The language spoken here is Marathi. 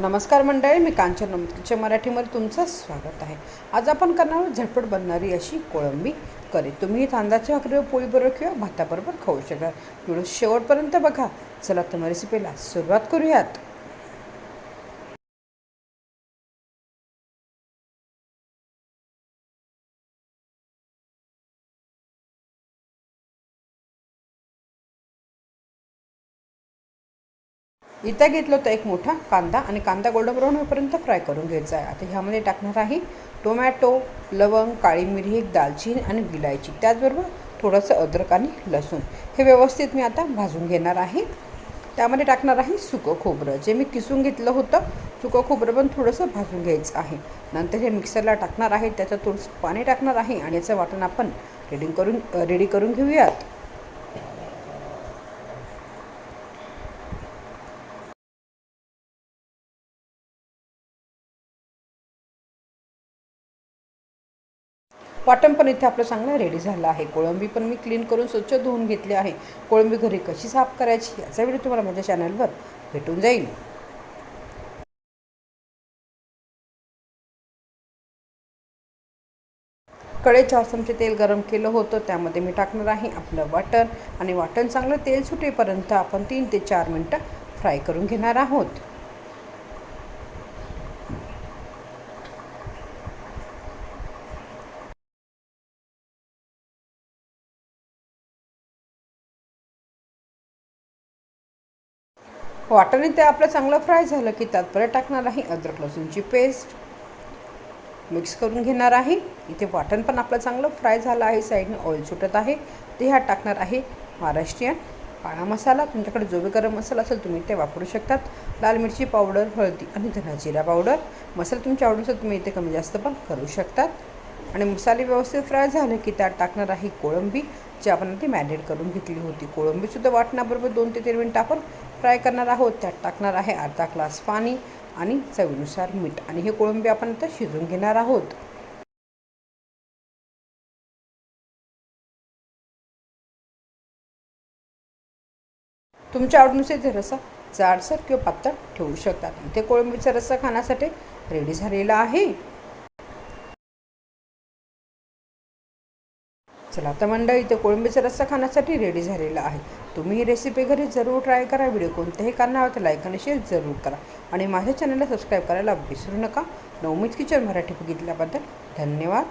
नमस्कार मंडळी मी कांचन नमकीच्या मराठीमध्ये तुमचं स्वागत आहे. आज आपण करणार झटपट बनणारी अशी कोळंबी करी. तुम्ही तांदळाच्या भाकरीवर पोळीबरोबर किंवा भाताबरोबर खाऊ शकाल व्हिडिओ शेवटपर्यंत बघा. चला तर रेसिपीला सुरुवात करूयात. इथं घेतलं होतं एक मोठा कांदा आणि कांदा गोल्डन ब्राऊन होईपर्यंत फ्राय करून घ्यायचा आहे आता ह्यामध्ये टाकणार आहे टोमॅटो लवंग काळी मिरी एक दालचिनी आणि विलायची. त्याचबरोबर थोडंसं अद्रक आणि लसूण. हे व्यवस्थित मी आता भाजून घेणार आहे. त्यामध्ये टाकणार आहे सुकं खोबरं. जे मी किसून घेतलं होतं सुकं खोबरं पण थोडंसं भाजून घ्यायचं आहे. नंतर हे मिक्सरला टाकणार आहे. त्याच्यात थोडंसं पाणी टाकणार आहे आणि याचं वाटण आपण रेडी करून रेडी करून घेऊयात. वाटण पण इथे आपलं चांगलं रेडी झालं आहे. कोळंबी पण मी क्लीन करून स्वच्छ धुवून घेतली आहे. कोळंबी घरी कशी साफ करायची याचा व्हिडिओ तुम्हाला माझ्या चॅनलवर भेटून जाईल. कडे चार चमचे तेल गरम केलं होतं त्यामध्ये मी टाकणार आहे आपलं वाटण. आणि वाटण चांगलं तेल सुटेपर्यंत आपण तीन ते चार मिनटं फ्राय करून घेणार आहोत. वाटाणे ते आपलं चांगलं फ्राय झालं की त्यात परत टाकणार आहे अद्रक लसूणची पेस्ट. मिक्स करून घेणार आहे. इथे वाटण पण आपलं चांगलं फ्राय झालं आहे. साईडने ऑइल सुटत आहे. ते ह्यात टाकणार आहे महाराष्ट्रीयन काळा मसाला. तुमच्याकडे जो बी गरम मसाला असेल तुम्ही ते वापरू शकतात. लाल मिरची पावडर हळदी आणि धना जिरा पावडर. मसाला तुमच्या आवडीनुसार तुम्ही इथे कमी जास्त पण करू शकतात. आणि मसाले व्यवस्थित फ्राय झाले की त्यात टाकणार आहे कोळंबी जी आपण ती मॅरिनेट करून घेतली होती. कोळंबीसुद्धा वाटण्याबरोबर दोन ते तीन मिनटं आपण फ्राय करणार आहोत. त्यात टाकणार आहे अर्धा ग्लास पाणी आणि चवीनुसार मीठ. आणि हे कोळंबी आपण आता शिजून घेणार आहोत. तुमच्या आवडीनुसार ते रसा जाडसर किंवा पातळ ठेवू शकतात. इथे कोळंबीचा रस्सा खाण्यासाठी रेडी झालेला आहे. चला तर मंडळी इथे कोळंबीचा रस्सा खाण्यासाठी रेडी झालेला आहे. तुम्ही ही रेसिपी घरी जरूर ट्राय करा. व्हिडिओ कोणत्याही कारणावर लाईक आणि शेअर जरूर करा. आणि माझ्या चॅनलला सबस्क्राईब करायला विसरू नका. नवमीच किचन मराठी बघितल्याबद्दल धन्यवाद.